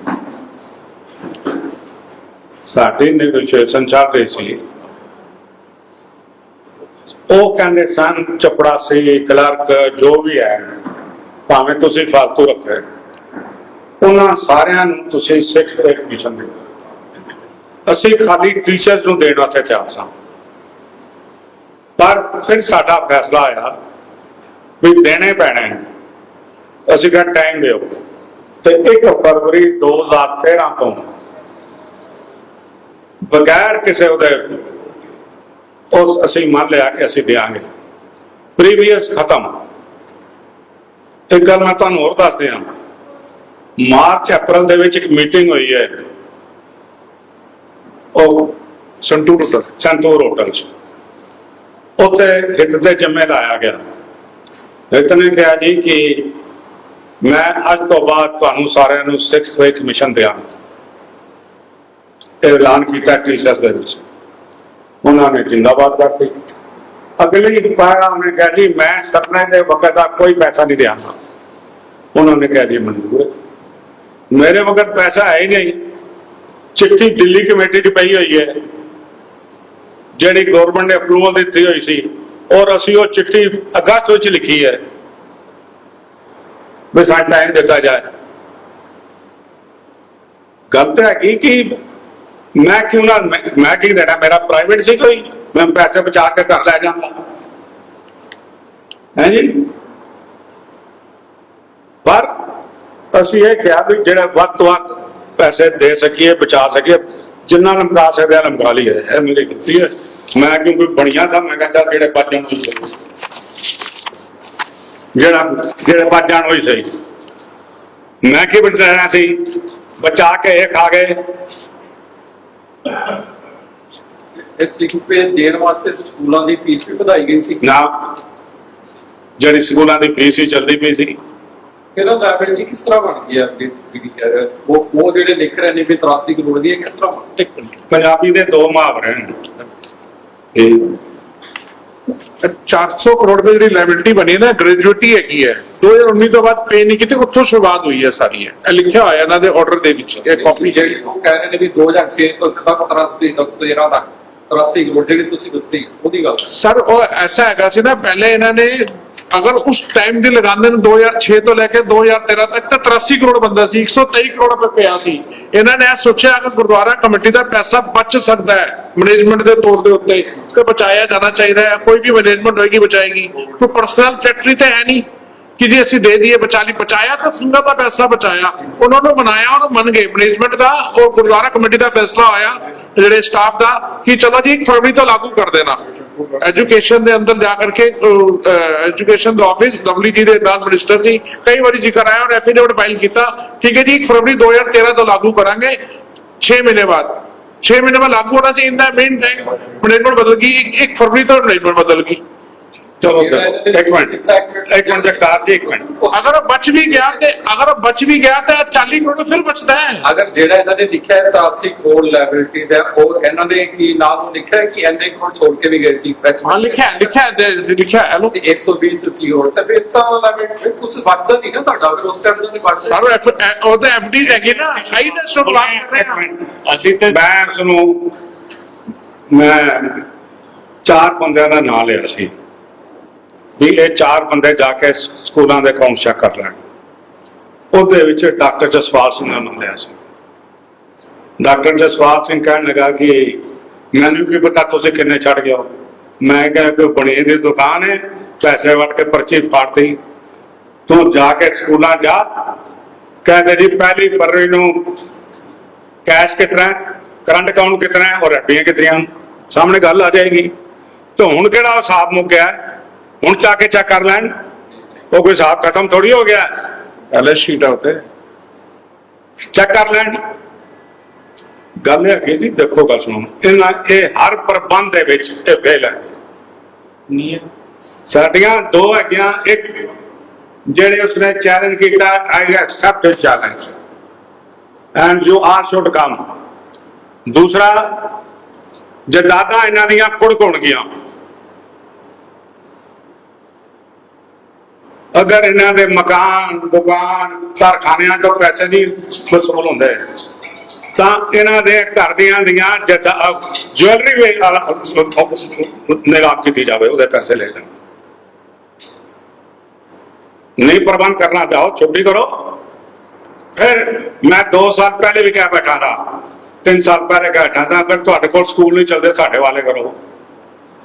ਸਾਡੀ ਨੈਗੋਸ਼ੀਏਸ਼ਨ ਚੱਲ ਰਹੀ ਸੀ। ਉਹ ਕਹਿੰਦੇ ਸਨ, ਚਪੜਾਸੀ, ਕਲਰਕ, ਜੋ ਵੀ ਹੈ, ਭਾਵੇਂ ਤੁਸੀਂ ਫਾਲਤੂ ਰੱਖੇ। ਉਹਨਾਂ ਸਾਰਿਆਂ ਨੂੰ ਤੁਸੀਂ 6 ਪੇ ਦੇ ਅਸੀਂ ਖਾਲੀ ਟੀਚਰਸ ਨੂੰ ਦੇਣ ਵਾਸਤੇ ਚਾਹ ਸਾਂ। ਪਰ ਫਿਰ ਸਾਡਾ ਫੈਸਲਾ ਆਇਆ ਵੀ ਦੇਣੇ ਪੈਣੇ ਅਸੀਂ ਕਿਹਾ ਟਾਈਮ ਦਿਓ। ਤੇ 1 ਫਰਵਰੀ 2013 ਤੋਂ ਬਗੈਰ ਕਿਸੇ ਉਹਦੇ ਉਸ ਅਸੀਂ ਮੰਨ ਲਿਆ ਕਿ ਅਸੀਂ ਦੇਾਂਗੇ। ਪ੍ਰੀਵੀਅਸ ਖਤਮ। ਇੱਕ ਗੱਲ ਮੈਂ ਤੁਹਾਨੂੰ ਹੋਰ ਦੱਸ ਦਿਆਂ। ਮਾਰਚ, ਅਪ੍ਰੈਲ ਦੇ ਵਿੱਚ ਇੱਕ ਮੀਟਿੰਗ ਹੋਈ ਹੈ। ਉਹ ਸੰਤੂਰ ਹੋਟਲ ਸੰਤੂਰ ਹੋਟਲ 'ਚ। ਉੱਥੇ ਹਿੱਤ ਦੇ ਜੰਮੇ ਲਾਇਆ ਗਿਆ। ਹਿੱਤ ਨੇ ਕਿਹਾ ਜੀ ਕਿ ਮੈਂ ਅੱਜ ਤੋਂ ਬਾਅਦ ਤੁਹਾਨੂੰ ਸਾਰਿਆਂ ਨੂੰ 6th ਵੇ ਕਮਿਸ਼ਨ ਦਿਆਂਗਾ। ਐਲਾਨ ਕੀਤਾ ਟੀਚਰ ਦੇ ਵਿੱਚ। ਉਹਨਾਂ ਨੇ ਜਿੰਦਾਬਾਦ ਕਰਤੀ। ਅਗਲੀ ਪਾਰਾ ਉਹਨੇ ਕਿਹਾ ਜੀ, ਮੈਂ ਸਰਨੇ ਦੇ ਵਕਤ ਦਾ ਕੋਈ ਪੈਸਾ ਨਹੀਂ ਦਿਆਂਗਾ। ਉਹਨਾਂ ਨੇ ਕਿਹਾ ਜੀ, ਮਨਜ਼ੂਰ ਹੈ। ਮੇਰੇ ਮਗਰ ਪੈਸਾ ਹੈ ਹੀ ਨਹੀਂ। ਚਿੱਠੀ ਦਿੱਲੀ ਕਮੇਟੀ 'ਚ ਪਈ ਹੋਈ ਹੈ। ਜਿਹੜੀ ਗਵਰਨਮੈਂਟ ਨੇ ਅਪਰੂਵਲ ਦਿੱਤੀ ਹੋਈ ਸੀ। ਔਰ ਅਸੀਂ ਉਹ ਚਿੱਠੀ ਅਗਸਤ ਵਿੱਚ ਲਿਖੀ ਹੈ। ਵੀ ਸਾਡਾ ਟਾਈਮ ਦਿੱਤਾ ਜਾਏ। ਗਲਤ ਹੈ ਕਿ ਕਿ ਮੈਂ ਕਿਉਂ ਨਾ ਮੈਂ ਮੈਂ ਕੀ ਦੇਣਾ? ਮੇਰਾ ਪ੍ਰਾਈਵੇਟ ਸੀ ਕੋਈ। ਮੈਂ ਪੈਸੇ ਬਚਾ ਕੇ ਘਰ ਲੈ ਜਾਂਦਾ। ਹੈ ਜੀ? ਪਰ ਅਸੀਂ ਇਹ ਕਿਹਾ ਵੀ ਜਿਹੜੇ ਵੱਧ ਤੋਂ ਵੱਧ ਪੈਸੇ ਦੇ ਸਕੀਏ ਬਚਾ ਸਕੀਏ ਜਿੰਨਾ ਲਮਕਾ ਸਕਦੇ ਆ ਲਮਕਾ ਲਈਏ। ਇਹ ਮੇਰੀ ਕੀਤੀ ਹੈ। ਮੈਂ ਕਿਉਂਕਿ ਬਣੀਆਂ ਤਾਂ ਮੈਂ ਕਹਿੰਦਾ ਜਿਹੜੇ ਹੋਈ ਸਹੀ। ਜਿਹੜਾ ਜਿਹੜੇ ਜਾਣ ਹੋਈ ਸਹੀ। ਮੈਂ ਕੀ ਬਚਾਣਾ ਸੀ? ਬਚਾ ਕੇ ਇਹ ਖਾ ਗਏ। ਸਿਕਸ ਪੇ ਦੇਣ ਵਾਸਤੇ ਸਕੂਲਾਂ ਦੀ ਫੀਸ ਵੀ ਵਧਾਈ ਗਈ ਸੀ। ਨਾ। ਜਿਹੜੀ ਸਕੂਲਾਂ ਦੀ ਫੀਸ ਹੀ ਚੱਲਦੀ ਪਈ ਸੀ। ਇਹਦਾ ਲਾਇਬਿਲਟੀ ਕਿਸ ਤਰ੍ਹਾਂ ਬਣ ਗਈ ਕਹਿ ਰਹੇ ਹੋ? ਉਹ ਉਹ ਜਿਹੜੇ ਲਿਖ ਰਹੇ ਨੇ ਵੀ 83 ਕਰੋੜ ਦੀ ਹੈ ਕਿਸ ਤਰ੍ਹਾਂ ਬਣ ਪੰਜਾਬੀ ਦੇ ਦੋ ਮੁਹਾਵਰੇ ਨੇ ਇਹ 400 ਕਰੋੜ ਦੀ ਜਿਹੜੀ ਲਾਇਬਿਲਟੀ ਬਣੀ ਹੈ ਨਾ ਗ੍ਰੈਜੂਏਟੀ ਹੈਗੀ ਹੈ। 2019 ਤੋਂ ਬਾਅਦ ਪੇ ਨਹੀਂ ਕੀਤੀ ਉੱਥੋਂ ਸ਼ੁਰੂਆਤ ਹੋਈ ਹੈ ਸਾਰੀ ਇਹ। ਇਹ ਲਿਖਿਆ ਹੋਇਆ ਇਹਨਾਂ ਦੇ ਆਰਡਰ ਦੇ ਵਿੱਚ ਇਹ ਕਾਪੀ ਜਿਹੜੀ ਉਹ ਕਹਿ ਰਹੇ ਨੇ ਵੀ 2006 ਤੋਂ ਤੱਕ 83 ਤੱਕ 13 ਤੱਕ 83 ਕਰੋੜ ਜਿਹੜੀ ਤੁਸੀਂ ਦੱਸੀ ਉਹਦੀ ਗੱਲ। ਸਰ ਉਹ ਐਸਾ ਹੈਗਾ ਸੀ ਨਾ ਪਹਿਲੇ ਇਹਨਾਂ ਨੇ ਅਗਰ ਉਸ ਟਾਈਮ ਦੀ ਲਗਾਉਂਦੇ ਨੇ 2006 ਤੋਂ ਲੈ ਕੇ 2013 ਤੱਕ ਤਾਂ 83 ਕਰੋੜ ਬੰਦਾ ਸੀ 123 ਕਰੋੜ ਰੁਪਏ ਪਿਆ ਸੀ। ਇਹਨਾਂ ਨੇ ਇਹ ਸੋਚਿਆ ਕਿ ਗੁਰਦੁਆਰਾ ਕਮੇਟੀ ਦਾ ਪੈਸਾ ਬਚ ਸਕਦਾ ਹੈ ਮੈਨੇਜਮੈਂਟ ਦੇ ਤੌਰ ਦੇ ਉੱਤੇ ਤੇ ਬਚਾਇਆ ਜਾਣਾ ਚਾਹੀਦਾ ਹੈ, ਕੋਈ ਵੀ ਮੈਨੇਜਮੈਂਟ ਹੋਏਗੀ, ਬਚਾਏਗੀ। ਕੋਈ ਪਰਸਨਲ ਫੈਕਟਰੀ ਤਾਂ ਹੈ ਨਹੀਂ ਕਿ ਜੇ ਅਸੀਂ ਦੇ ਦਈਏ ਬਚਾਲੀ ਬਚਾਇਆ ਤਾਂ ਸਿੰਘਾਂ ਦਾ ਪੈਸਾ ਬਚਾਇਆ, ਉਹਨਾਂ ਨੂੰ ਮਨਾਇਆ, ਉਹਨੂੰ ਮੰਨ ਗਏ। ਮੈਨੇਜਮੈਂਟ ਦਾ, ਉਹ ਗੁਰਦੁਆਰਾ ਕਮੇਟੀ ਦਾ ਫੈਸਲਾ ਹੋਇਆ, ਜਿਹੜੇ ਸਟਾਫ ਦਾ, ਕਿ ਚਲੋ ਜੀ 1 ਫਰਵਰੀ ਤੋਂ ਲਾਗੂ ਕਰ ਦੇਣਾ। ਐਜੂਕੇਸ਼ਨ ਦੇ ਅੰਦਰ ਜਾ ਕਰਕੇ ਐਜੂਕੇਸ਼ਨ ਦਾ ਆਫਿਸ ਡਬਲਯੂ ਜੀ ਦੇ ਨਾਲ ਮਿਨਿਸਟਰ ਜੀ, ਕਈ ਵਾਰੀ ਜ਼ਿਕਰ ਆਇਆ ਔਰ ਐਫੀਡੇਵਿਟ ਫਾਈਲ ਕੀਤਾ। ਠੀਕ ਹੈ ਜੀ 1 ਫਰਵਰੀ 2013 ਤੋਂ ਲਾਗੂ ਕਰਾਂਗੇ 6 ਮਹੀਨੇ ਬਾਅਦ। 6 ਮਹੀਨੇ ਬਾਅਦ ਲਾਗੂ ਹੋਣਾ ਚਾਹੀਦਾ ਮੇਨ ਟਾਈਮ ਮੈਨੇਜਮੈਂਟ ਬਦਲ ਗਈ 1 ਫਰਵਰੀ ਤੋਂ ਮੈਨੇਜਮੈਂਟ ਬਦਲ ਗਈ। ਚਲੋ ਇੱਕ ਮਿੰਟ ਇੱਕ ਮਿੰਟ ਜਗਤਾਰ ਜੀ ਇੱਕ ਮਿੰਟ ਅਗਰ ਉਹ ਬਚ ਵੀ ਗਿਆ ਤੇ ਅਗਰ ਉਹ ਬਚ ਵੀ ਗਿਆ ਤੇ 40 ਕਰੋੜ ਫਿਰ ਬਚਦਾ ਹੈ। ਅਗਰ ਜਿਹੜਾ ਇਹਨਾਂ ਨੇ ਲਿਖਿਆ ਹੈ ਤਾਰਸੀ ਕੋਡ ਲਾਇਬਿਲਿਟੀਜ਼ ਹੈ। ਉਹ ਇਹਨਾਂ ਨੇ ਕੀ ਨਾਮ ਨੂੰ ਲਿਖਿਆ ਹੈ ਕਿ ਐਨੇ ਕਰੋੜ ਛੋੜ ਕੇ ਵੀ ਗਏ ਸੀ? ਫੈਕਟ ਹਾਂ ਲਿਖਿਆ ਹੈ, ਲਿਖਿਆ ਹੈ, ਦੇ- ਲਿਖਿਆ ਹੈ। ਲੋ ਤੇ 120 ਤੋਂ ਕੀ ਹੋਰ? ਤੇ ਫਿਰ ਤਾਂ ਲਾਇਬਿਲਿਟੀ ਕੁਝ ਬਚਦਾ ਨਹੀਂ ਨਾ ਤੁਹਾਡਾ ਫਿਰ ਉਸ ਟਾਈਮ ਤੋਂ ਨਹੀਂ ਬਚਦਾ ਸਾਰੋ ਐਫ ਉਹ ਤਾਂ ਐਫਡੀ ਹੈਗੀ ਨਾ। ਆਈ ਦਾ ਸਟਾਕ ਲਾਗ ਕਰ ਰਹੇ ਹਾਂ ਅਸੀਂ ਤੇ ਮੈਂ ਉਸ ਨੂੰ ਮੈਂ ਚਾਰ ਬੰਦਿਆਂ ਦਾ ਨਾਮ ਲਿਆ ਸੀ। ਵੀ ਇਹ ਚਾਰ ਬੰਦੇ ਜਾ ਕੇ ਸਕੂਲਾਂ ਦੇ ਅਕਾਊਂਟ ਚੈੱਕ ਕਰ ਲੈਣ। ਉਹਦੇ ਵਿੱਚ ਡਾਕਟਰ ਜਸਪਾਲ ਸਿੰਘ ਦਾ ਨਾਮ ਲਿਆ ਸੀ। ਡਾਕਟਰ ਜਸਵਾਲ ਸਿੰਘ ਕਹਿਣ ਲੱਗਾ ਕਿ ਮੈਨੂੰ ਕੀ ਪਤਾ ਤੁਸੀਂ ਕਿੰਨੇ ਛੱਡ ਗਏ ਹੋ? ਮੈਂ ਕਿਹਾ ਕਿ ਬਣੇ ਦੀ ਦੁਕਾਨ ਹੈ, ਪੈਸੇ ਵਟ ਕੇ ਪਰਚੀ ਪਾੜਤੀ। ਤੂੰ ਜਾ ਕੇ ਸਕੂਲਾਂ ਜਾ। ਕਹਿੰਦੇ ਜੀ ਪਹਿਲੀ ਫਰਵਰੀ ਨੂੰ ਕੈਸ਼ ਕਿਤਨਾ ਹੈ? ਕਰੰਟ ਅਕਾਊਂਟ ਕਿਤਨਾ ਔਰ ਐਫਡੀਆਂ ਕਿਤਨੀਆਂ ਸਾਹਮਣੇ ਗੱਲ ਆ ਜਾਏਗੀ। ਤੇ ਹੁਣ ਕਿਹੜਾ ਉਹ ਹਿਸਾਬ ਮੁੱਕਿਆ ਹੁਣ ਚਾ ਕੇ ਚੈੱਕ ਕਰ ਲੈਣ। ਉਹ ਕੋਈ ਹਿਸਾਬ ਖਤਮ ਥੋੜੀ ਹੋ ਗਿਆ। ਪਹਿਲੇ ਸ਼ੀਟ ਆਉਤੇ ਚੈੱਕ ਕਰ ਲੈਣ। ਗੱਲ ਇਹ ਹੈ ਜੀ ਦੇਖੋ ਗੱਲ ਸੁਣੋ। ਇਹਨਾਂ ਇਹ ਹਰ ਪ੍ਰਬੰਧ ਦੇ ਵਿੱਚ ਇਹ ਫੇਲ ਹੈ। ਨਿਯਮ ਸਾਡੀਆਂ ਦੋ ਹੈਗੀਆਂ ਇੱਕ ਜਿਹੜੇ ਉਸਨੇ ਚੈਲੰਜ ਕੀਤਾ I accept challenge and you are should come ਦੂਸਰਾ ਜਦਾਦਾ ਇਹਨਾਂ ਦੀਆਂ ਕੁੜਕੁਣ ਗਿਆ ਅਗਰ ਇਹਨਾਂ ਦੇ ਮਕਾਨ, ਦੁਕਾਨ, ਕਾਰਖਾਨਿਆਂ ਤੋਂ ਪੈਸੇ ਨਹੀਂ ਵਸੂਲ ਹੁੰਦੇ, ਤਾਂ ਇਹਨਾਂ ਦੇ ਘਰ ਦੀਆਂ ਦੀਆਂ ਜੁਐਲਰੀ ਵੇ ਨਿਲਾਮ ਕੀਤੀ ਜਾਵੇ, ਉਹਦੇ ਪੈਸੇ ਲੈ ਲੈਣ। ਨਹੀਂ ਪ੍ਰਬੰਧ ਕਰਨਾ ਚਾਹੋ ਛੁੱਟੀ ਕਰੋ। ਫਿਰ ਮੈਂ 2 ਸਾਲ ਪਹਿਲੇ ਵੀ ਕਹਿ ਬੈਠਾ ਥਾ 3 ਸਾਲ ਪਹਿਲੇ ਕਹਿ ਬੈਠਾ ਥਾ ਅਗਰ ਤੁਹਾਡੇ ਕੋਲ ਸਕੂਲ ਨਹੀਂ ਚੱਲਦੇ, ਸਾਡੇ ਵਾਲੇ ਕਰੋ।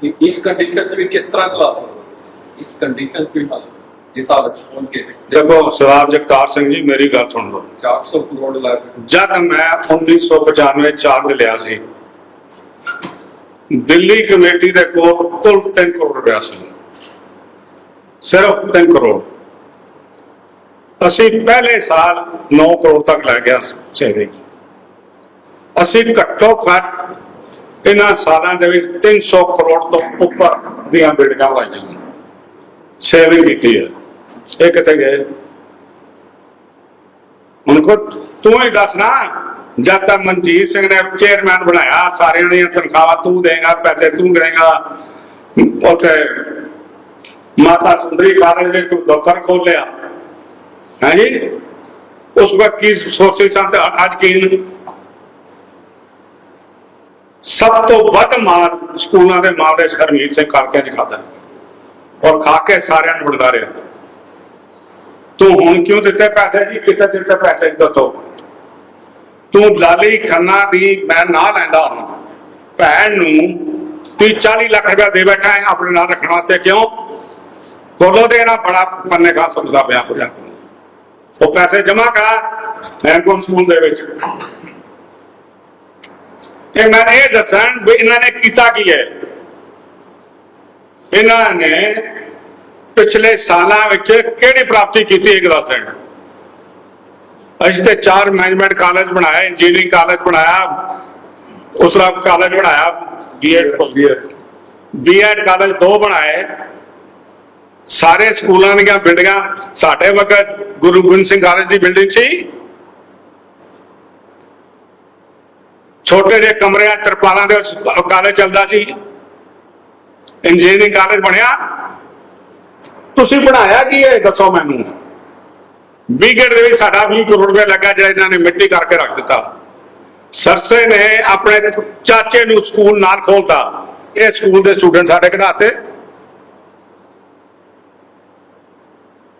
ਇਸ ਕੰਡੀਸ਼ਨ 'ਚ ਕਿਸ ਤਰ੍ਹਾਂ ਚਲਾ ਸਕਦੇ ਇਸ ਕੰਡੀਸ਼ਨ 'ਚ ਜਿਸ ਹਾਲਤ 'ਚ ਪਹੁੰਚ ਕੇ ਦੇਖੋ ਸਰਦਾਰ ਜਗਤਾਰ ਸਿੰਘ ਜੀ ਮੇਰੀ ਗੱਲ ਸੁਣ ਲਓ। 400 ਕਰੋੜ ਜਦ ਮੈਂ 1995 ਚਾਰਜ ਲਿਆ ਸੀ ਦਿੱਲੀ ਕਮੇਟੀ ਦੇ ਕੋਲ ਕੁੱਲ 3 ਕਰੋੜ ਰੁਪਇਆ ਸੀ। ਸਿਰਫ 3 ਕਰੋੜ। ਅਸੀਂ ਪਹਿਲੇ ਸਾਲ 9 ਕਰੋੜ ਤੱਕ ਲੈ ਗਿਆ ਸੇਵਿੰਗ ਅਸੀਂ ਘੱਟੋ ਘੱਟ ਇਹਨਾਂ ਸਾਲਾਂ ਦੇ ਵਿੱਚ 300 ਕਰੋੜ ਤੋਂ ਉੱਪਰ ਦੀਆਂ ਬਿਲਡਿੰਗਾਂ ਬਣਾਈਆਂ। ਸੇਵਿੰਗ ਕੀਤੀ ਹੈ। ਇਹ ਕਿੱਥੇ ਗਏ ਹੁਣ ਤੂੰ ਹੀ ਦੱਸ ਨਾ, ਜਦ ਤੱਕ ਮਨਜੀਤ ਸਿੰਘ ਨੇ ਚੇਅਰਮੈਨ ਬਣਾਇਆ, ਸਾਰਿਆਂ ਦੀਆਂ ਤਨਖਾਹਾਂ ਤੂੰ ਦੇਗਾ, ਪੈਸੇ ਤੂੰ ਕਰੇਗਾ ਉੱਥੇ ਮਾਤਾ ਸੁੰਦਰੀ ਕਾਲਜ ਦੇ ਤੂੰ ਦਫ਼ਤਰ ਖੋਲਿਆ। ਹੈ ਜੀ? ਉਸ ਵਕਤ ਕੀ ਸੋਚੇ ਸਨ ਤੇ ਅੱਜ ਕੀ ਸਭ ਤੋਂ ਵੱਧ ਮਾਰ ਸਕੂਲਾਂ ਦੇ ਮਾਮਲੇ ਚ ਹਰਮੀਤ ਸਿੰਘ ਕਾਲਕਿਆਂ ਚ ਖਾਦਾ ਔਰ ਖਾ ਕੇ ਸਾਰਿਆਂ ਨੂੰ ਵੰਡਾ ਰਿਹਾ ਸੀ। ਤੂੰ ਹੁਣ ਕਿਉਂ ਦਿੱਤੇ ਪੈਸੇ ਜੀ? ਕਿੱਥੇ ਦਿੱਤੇ ਪੈਸੇ ਦੱਸੋ? ਤੂੰ ਲਾਲੀ ਖੰਨਾ ਦੀ ਮੈਂ ਨਾ ਲੈਂਦਾ ਹਾਂ। ਭੈਣ ਨੂੰ ਤੂੰ 40 ਲੱਖ ਰੁਪਇਆ ਦੇ ਬੈਠਾ ਹੈ, ਆਪਣੇ ਨਾਲ ਰੱਖਣ ਵਾਸਤੇ ਕਿਉਂ? ਕੋਲੋਂ ਦੇ ਨਾ ਬੜਾ ਪੰਨੇ ਖਾ ਸੁਣਦਾ ਪਿਆ ਹੋ ਜਾ। ਉਹ ਪੈਸੇ ਜਮਾ ਕਰਾ ਹੈਂਡਕੋਨ ਸਕੂਲ ਦੇ ਵਿੱਚ। ਇਹ ਮੈਂ ਇਹ ਦੱਸਣ ਵੀ ਇਹਨਾਂ ਨੇ ਕੀਤਾ ਕੀ ਹੈ? ਇਹਨਾਂ ਨੇ ਪਿਛਲੇ ਸਾਲਾਂ ਵਿੱਚ ਕਿਹੜੀ ਪ੍ਰਾਪਤੀ ਕੀਤੀ ਇੱਕ ਦੱਸ ਦੇਣ ਅਸੀਂ ਤੇ ਚਾਰ ਮੈਨੇਜਮੈਂਟ ਕਾਲਜ ਬਣਾਏ ਇੰਜੀਨੀਅਰਿੰਗ ਕਾਲਜ ਬਣਾਇਆ ਉਸਰਾ ਕਾਲਜ ਬਣਾਇਆ ਬੀਐਡ ਬੀਐਡ ਕਾਲਜ ਦੋ ਬਣਾਏ। ਸਾਰੇ ਸਕੂਲਾਂ ਦੀਆਂ ਬਿਲਡਿੰਗਾਂ, ਸਾਡੇ ਵਕਤ ਗੁਰੂ ਗੋਬਿੰਦ ਸਿੰਘ ਕਾਲਜ ਦੀ ਬਿਲਡਿੰਗ ਸੀ। ਛੋਟੇ ਜਿਹੇ ਕਮਰਿਆਂ, ਤਰਪਾਲਾਂ ਦੇ ਕਾਲਜ ਚੱਲਦਾ ਸੀ। ਇੰਜੀਨੀਅਰਿੰਗ ਕਾਲਜ ਬਣਿਆ। ਤੁਸੀਂ ਬਣਾਇਆ ਕੀ ਹੈ? ਦੱਸੋ ਮੈਨੂੰ। ਬੀਗੜ ਦੇ ਵਿੱਚ ਸਾਡਾ 20 ਕਰੋੜ ਰੁਪਏ ਲੱਗਾ ਜਿਹੜਾ ਇਹਨਾਂ ਨੇ ਮਿੱਟੀ ਕਰਕੇ ਰੱਖ ਦਿੱਤਾ। ਸਰਸੇ ਨੇ ਆਪਣੇ ਚਾਚੇ ਨੂੰ ਸਕੂਲ ਨਾਲ ਖੋਲਤਾ। ਇਹ ਸਕੂਲ ਦੇ ਸਟੂਡੈਂਟ ਸਾਡੇ ਕਢਾਤੇ।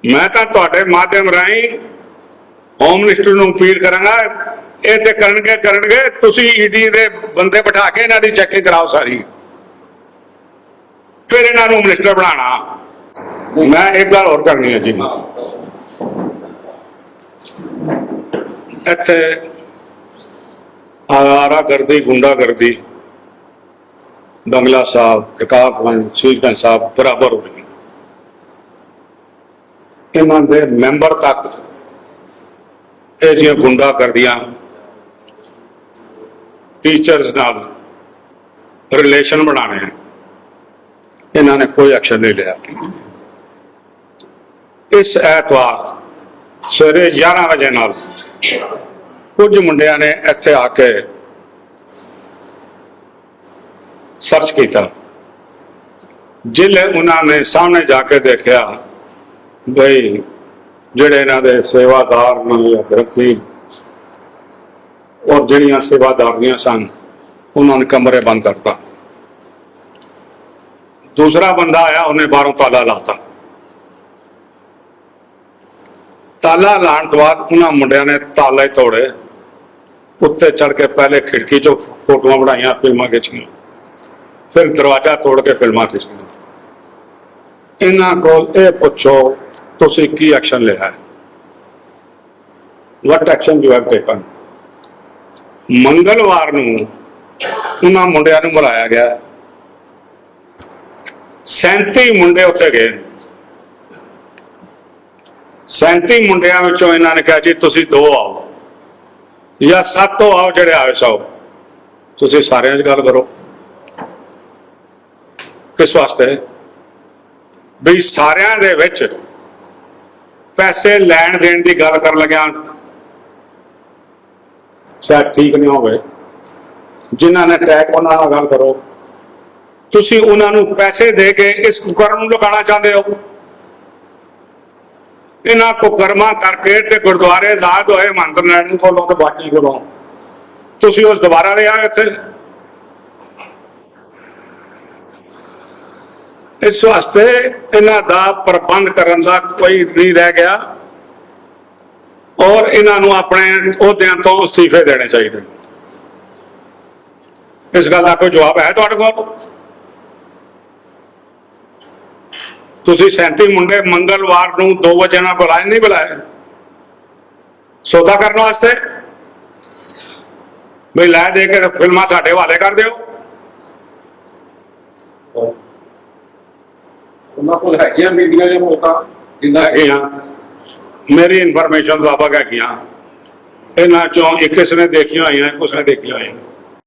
ਮੈਂ ਤਾਂ ਤੁਹਾਡੇ ਮਾਧਿਅਮ ਰਾਹੀਂ ਹੋਮ ਮਿਨਿਸਟਰ ਨੂੰ ਅਪੀਲ ਕਰਾਂਗਾ, ਇਹ ਤੇ ਕਰਨਗੇ ਕਰਨਗੇ। ਤੁਸੀਂ ਈਡੀ ਦੇ ਬੰਦੇ ਬਿਠਾ ਕੇ ਇਹਨਾਂ ਦੀ ਚੈਕਿੰਗ ਕਰਾਓ ਸਾਰੀ। ਫਿਰ ਇਹਨਾਂ ਨੂੰ ਮਿਨਿਸਟਰ ਬਣਾਉਣਾ। ਮੈਂ ਇੱਕ ਗੱਲ ਹੋਰ ਕਰਨੀ ਹੈ ਜੀ। ਹਾਂ ਇੱਥੇ ਆਰਾ ਗਰਦੀ, ਗੁੰਡਾ ਗਰਦੀ, ਬੰਗਲਾ ਸਾਹਿਬ ਪ੍ਰਕਾਪਗੰਜ ਸ਼ਹੀਦਗੰਜ ਸਾਹਿਬ ਬਰਾਬਰ ਹੋ ਰਹੀ ਇਹਨਾਂ ਦੇ ਮੈਂਬਰ ਤੱਕ ਇਹ ਜਿਹੀਆਂ ਗੁੰਡਾ ਕਰਦੀਆਂ ਟੀਚਰਸ ਨਾਲ ਰਿਲੇਸ਼ਨ ਬਣਾਣੇ ਇਹਨਾਂ ਨੇ ਕੋਈ ਐਕਸ਼ਨ ਨਹੀਂ ਲਿਆ। ਇਸ ਐਤਵਾਰ ਸਵੇਰੇ 11 ਵਜੇ ਨਾਲ ਕੁਝ ਮੁੰਡਿਆਂ ਨੇ ਇੱਥੇ ਆ ਕੇ ਸਰਚ ਕੀਤਾ। ਜਿਲੇ ਉਹਨਾਂ ਨੇ ਸਾਹਮਣੇ ਜਾ ਕੇ ਦੇਖਿਆ ਬਈ ਜਿਹੜੇ ਇਹਨਾਂ ਦੇ ਸੇਵਾਦਾਰ ਨੇ ਜਾਂ ਗ੍ਰੰਥੀ ਔਰ ਜਿਹੜੀਆਂ ਸੇਵਾਦਾਰੀਆਂ ਸਨ, ਉਹਨਾਂ ਨੇ ਕਮਰੇ ਬੰਦ ਕਰਤਾ। ਦੂਸਰਾ ਬੰਦਾ ਆਇਆ, ਉਹਨੇ ਬਾਹਰੋਂ ਤਾਲਾ ਲਾਤਾ। ਤਾਲਾ ਲਾਉਣ ਤੋਂ ਬਾਅਦ ਉਹਨਾਂ ਮੁੰਡਿਆਂ ਨੇ ਤਾਲੇ ਤੋੜੇ। ਉੱਤੇ ਚੜ ਕੇ ਪਹਿਲੇ ਖਿੜਕੀ 'ਚੋਂ ਫੋਟੋਆਂ ਬਣਾਈਆਂ ਫਿਲਮਾਂ ਖਿੱਚੀਆਂ। ਫਿਰ ਦਰਵਾਜ਼ਾ ਤੋੜ ਕੇ ਫਿਲਮਾਂ ਖਿੱਚੀਆਂ। ਇਹਨਾਂ ਕੋਲ ਇਹ ਪੁੱਛੋ, ਤੁਸੀਂ ਕੀ ਐਕਸ਼ਨ ਲਿਆ? ਹੈ what action you have taken ਮੰਗਲਵਾਰ ਨੂੰ ਉਹਨਾਂ ਮੁੰਡਿਆਂ ਨੂੰ ਬੁਲਾਇਆ ਗਿਆ। 37 ਮੁੰਡੇ ਉੱਥੇ ਗਏ। 37 ਮੁੰਡਿਆਂ ਵਿੱਚੋਂ ਇਹਨਾਂ ਨੇ ਕਿਹਾ, ਜੀ, ਤੁਸੀਂ ਦੋ ਆਓ ਜਾਂ ਸੱਤ ਆਓ ਜਿਹੜੇ ਆਏ ਸੋ। ਤੁਸੀਂ ਸਾਰਿਆਂ 'ਚ ਗੱਲ ਕਰੋ। ਕਿਸ ਵਾਸਤੇ? ਵੀ ਸਾਰਿਆਂ ਦੇ ਵਿੱਚ ਪੈਸੇ ਲੈਣ ਦੇਣ ਦੀ ਗੱਲ ਕਰਨ ਲੱਗਿਆ ਸ਼ਾਇਦ ਠੀਕ ਨਹੀਂ ਹੋਵੇ। ਜਿਨ੍ਹਾਂ ਨੇ ਟੈਕ ਉਹਨਾਂ ਨਾਲ ਗੱਲ ਕਰੋ। ਤੁਸੀਂ ਉਹਨਾਂ ਨੂੰ ਪੈਸੇ ਦੇ ਕੇ ਇਸ ਕੁਕਰਮ ਨੂੰ ਲਗਾਉਣਾ ਚਾਹੁੰਦੇ ਹੋ। ਇਹਨਾਂ ਕੁਕਰਮਾਂ ਕਰਕੇ ਤੇ ਗੁਰਦੁਆਰੇ ਆਜ਼ਾਦ ਹੋਏ ਮੰਦਰ ਲੈਣ ਕੋਲੋਂ ਤੇ ਬਾਕੀ ਕੋਲੋਂ। ਤੁਸੀਂ ਉਸ ਦੁਬਾਰਾ ਲੈ ਆਏ ਇੱਥੇ। ਇਸ ਵਾਸਤੇ ਇਹਨਾਂ ਦਾ ਪ੍ਰਬੰਧ ਕਰਨ ਦਾ ਕੋਈ ਨਹੀਂ ਰਹਿ ਗਿਆ। ਔਰ ਇਹਨਾਂ ਨੂੰ ਆਪਣੇ ਅਹੁਦਿਆਂ ਤੋਂ ਅਸਤੀਫੇ ਦੇਣੇ ਚਾਹੀਦੇ। ਇਸ ਗੱਲ ਦਾ ਕੋਈ ਜਵਾਬ ਹੈ ਤੁਹਾਡੇ ਕੋਲ? ਤੁਸੀਂ 37 ਮੁੰਡੇ ਮੰਗਲਵਾਰ ਨੂੰ 2 ਵਜੇ ਨਾਲ ਬੁਲਾਏ ਨਹੀਂ ਬੁਲਾਏ ਸੌਦਾ ਕਰਨ ਵਾਸਤੇ? ਵੀ ਲੈ ਦੇ ਕੇ ਫਿਲਮਾਂ ਸਾਡੇ ਹਵਾਲੇ ਕਰ ਦਿਓ। ਉਹਨਾਂ ਕੋਲ ਹੈਗੀਆਂ ਮੀਡੀਆ ਜਾਂ ਮੋਟਾ ਜਿੰਨਾ ਹੈਗੀਆਂ। ਮੇਰੀ ਇਨਫੋਰਮੇਸ਼ਨ ਮੁਤਾਬਕ ਹੈਗੀਆਂ ਇਹਨਾਂ ਚੋਂ ਇੱਕ ਕਿਸ ਨੇ ਦੇਖੀਆਂ ਹੋਈਆਂ ਕੁਛ ਨੇ ਦੇਖੀਆਂ ਹੋਈਆਂ।